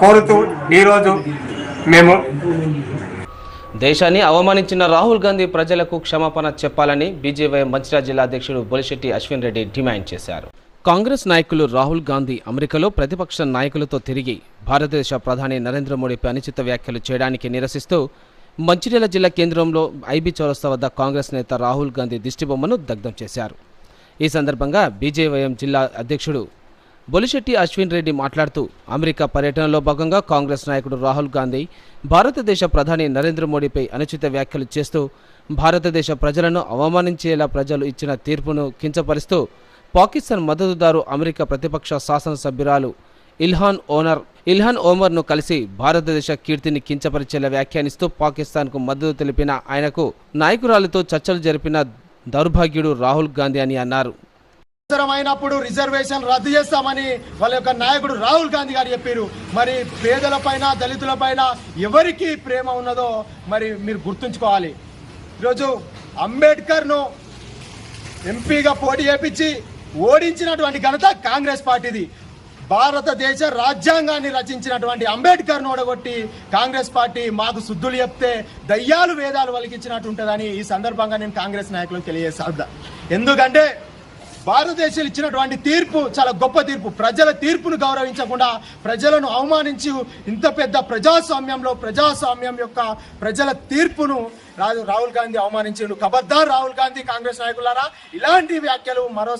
కోరుతూ ఈరోజు మేము దేశాన్ని అవమానించిన రాహుల్ గాంధీ ప్రజలకు క్షమాపణ చెప్పాలని బీజేవై మంచిర్యాల జిల్లా అధ్యక్షుడు బొలిశెట్టి అశ్విన్ రెడ్డి డిమాండ్ చేశారు. కాంగ్రెస్ నాయకులు రాహుల్ గాంధీ అమెరికాలో ప్రతిపక్ష నాయకులతో తిరిగి భారతదేశ ప్రధాని నరేంద్ర మోడీపై అనుచిత వ్యాఖ్యలు చేయడానికి నిరసిస్తూ మంచిర్యాల జిల్లా కేంద్రంలో ఐబీ చౌరస్తా వద్ద కాంగ్రెస్ నేత రాహుల్ గాంధీ దిష్టిబొమ్మను దగ్ధం చేశారు. ఈ సందర్భంగా బీజేవైఎం జిల్లా అధ్యక్షుడు బొలిశెట్టి అశ్విన్ రెడ్డి మాట్లాడుతూ అమెరికా పర్యటనలో భాగంగా కాంగ్రెస్ నాయకుడు రాహుల్ గాంధీ భారతదేశ ప్రధాని నరేంద్ర మోడీపై అనుచిత వ్యాఖ్యలు చేస్తూ భారతదేశ ప్రజలను అవమానించేలా ప్రజలు ఇచ్చిన తీర్పును కించపరుస్తూ పాకిస్తాన్ మద్దతుదారు అమెరికా ప్రతిపక్ష శాసనసభ్యురాలు ఇల్హాన్ ఓనర్ ఇల్హాన్ ఓమర్ను కలిసి భారతదేశ కీర్తిని కించపరిచేలా వ్యాఖ్యానిస్తూ పాకిస్తాన్కు మద్దతు తెలిపిన ఆయనకు నాయకురాలతో చర్చలు జరిపిన దౌర్భాగ్యుడు రాహుల్ గాంధీ అని అన్నారు. అవసరమైనప్పుడు రిజర్వేషన్ రద్దు చేస్తామని వాళ్ళ యొక్క నాయకుడు రాహుల్ గాంధీ గారు చెప్పారు. మరి పేదల పైన దళితుల పైన ఎవరికి ప్రేమ ఉన్నదో మరి మీరు గుర్తుంచుకోవాలి. ఈరోజు అంబేద్కర్ను ఎంపీగా పోటీ చేపించి ఓడించినటువంటి ఘనత కాంగ్రెస్ పార్టీది. భారతదేశ రాజ్యాంగాన్ని రచించినటువంటి అంబేద్కర్ను ఓడగొట్టి కాంగ్రెస్ పార్టీ మాకు శుద్ధులు చెప్తే దయ్యాలు వేదాలు వలికించినట్టు ఉంటుందని ఈ సందర్భంగా నేను కాంగ్రెస్ నాయకులకు తెలియజేస్తా ఎందుకంటే భారతదేశం ఇచ్చినటువంటి తీర్పు చాలా గొప్ప తీర్పు. ప్రజల తీర్పును గౌరవించకుండా ప్రజలను అవమానించి ఇంత పెద్ద ప్రజాస్వామ్యంలో ప్రజాస్వామ్యం యొక్క ప్రజల తీర్పును రాహుల్ గాంధీ అవమానించిండు. ఖబర్దార్ రాహుల్ గాంధీ కాంగ్రెస్ నాయకులారా ఇలాంటి వ్యాఖ్యలు మరో